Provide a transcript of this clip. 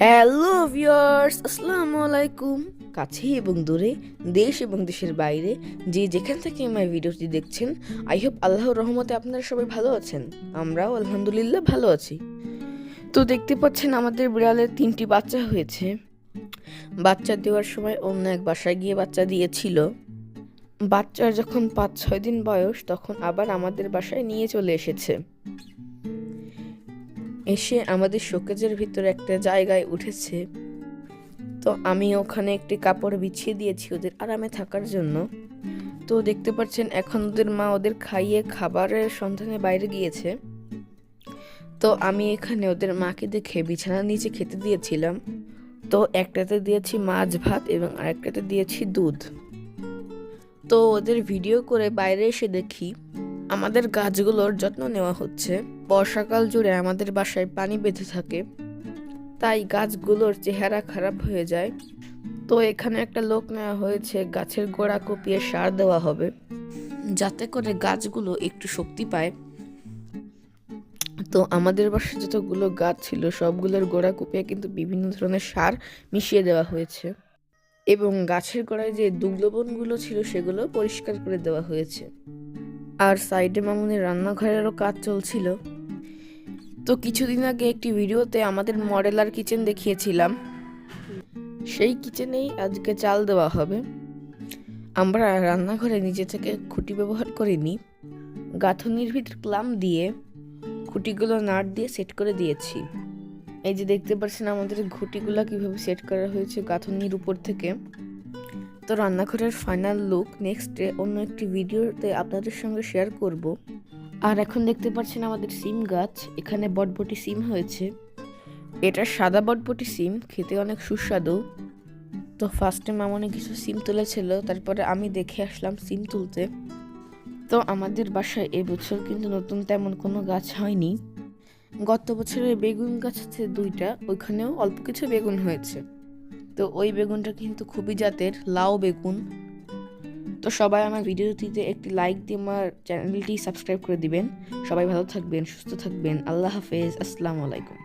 Hello viewers আসসালামু আলাইকুম কাছে এবং দূরে, দেশ এবং দেশের বাইরে, যে যেখান থেকে আমার ভিডিওটি দেখছেন আই হোপ আল্লাহর রহমতে আপনারা সবাই ভালো আছেন। আমরাও আলহামদুলিল্লাহ ভালো আছি। তো দেখতে পাচ্ছেন, আমাদের বিড়ালের তিনটি বাচ্চা হয়েছে। বাচ্চা দেওয়ার সময় অন্য এক বাসায় গিয়ে বাচ্চা দিয়েছিল। বাচ্চার যখন পাঁচ ছয় দিন বয়স, তখন আবার আমাদের বাসায় নিয়ে চলে এসেছে। এসে আমাদের শোকেজের ভিতরে একটা জায়গায় উঠেছে। তো আমি ওখানে একটি কাপড় বিছিয়ে দিয়েছি ওদের আরামে থাকার জন্য। তো দেখতে পাচ্ছেন, এখন ওদের মা ওদের খাইয়ে খাবারের সন্ধানে বাইরে গিয়েছে। তো আমি এখানে ওদের মাকে দেখে বিছানার নিচে খেতে দিয়েছিলাম। তো একটাতে দিয়েছি মাছ, ভাত এবং আরেকটাতে দিয়েছি দুধ। তো ওদের ভিডিও করে বাইরে এসে দেখি আমাদের গাছগুলোর যত্ন নেওয়া হচ্ছে। বর্ষাকাল জুড়ে আমাদের বাসায় পানি বেঁধে থাকে। তাই গাছগুলোর চেহারা খারাপ হয়ে যায়। তো এখানে একটা লোক নেওয়া হয়েছে, গাছের গোড়া কপিয়ে সার দেওয়া হবে। যাতে করে গাছগুলো একটু শক্তি পায়। তো আমাদের বাসায় যতগুলো গাছ ছিল, সবগুলোর গোড়া কুপিয়ে কিন্তু বিভিন্ন ধরনের সার মিশিয়ে দেওয়া হয়েছে। এবং গাছের গোড়ায় যে দুগ্লবনগুলো ছিল, সেগুলো পরিষ্কার করে দেওয়া হয়েছে। আর সাইডে মামুনের রান্নাঘরেরও কাজ চলছিল। তো কিছুদিন আগে একটি ভিডিওতে আমাদের মডেলার কিচেন দেখিয়েছিলাম। সেই কিচেনেই আজকে চাল দেওয়া হবে। আমরা রান্নাঘরে নিজে থেকে খুঁটি ব্যবহার করিনি। গাঁথনির ভিতর ক্লাম দিয়ে খুঁটিগুলো নাট দিয়ে সেট করে দিয়েছি। এই যে দেখতে পাচ্ছেন আমাদের খুঁটিগুলো কীভাবে সেট করা হয়েছে গাঁথনির উপর থেকে। তো রান্নাঘরের ফাইনাল লুক নেক্সট ডে অন্য একটি ভিডিওতে আপনাদের সঙ্গে শেয়ার করব। আর এখন দেখতে পাচ্ছেন আমাদের সিম গাছ, এখানে বটবটি সিম হয়েছে। এটা সাদা বটবটি সিম, খেতে অনেক সুস্বাদু। তো ফার্স্টে মামনি কিছু সিম তুলেছিল, তারপরে আমি দেখে আসলাম সিম তুলতে। তো আমাদের বাসায় এবছর কিন্তু নতুন তেমন কোনো গাছ হয়নি। গত বছরের বেগুন গাছ আছে দুইটা, ওইখানেও অল্প কিছু বেগুন হয়েছে। তো ওই বেগুনটা কিন্তু খুবই জাতের, লাউ বেগুন। তো সবাই আমার ভিডিওটিতে একটি লাইক দিয়ে আমার চ্যানেলটি সাবস্ক্রাইব করে দিবেন। সবাই ভালো থাকবেন, সুস্থ থাকবেন। আল্লাহ হাফেজ, আসসালামু আলাইকুম।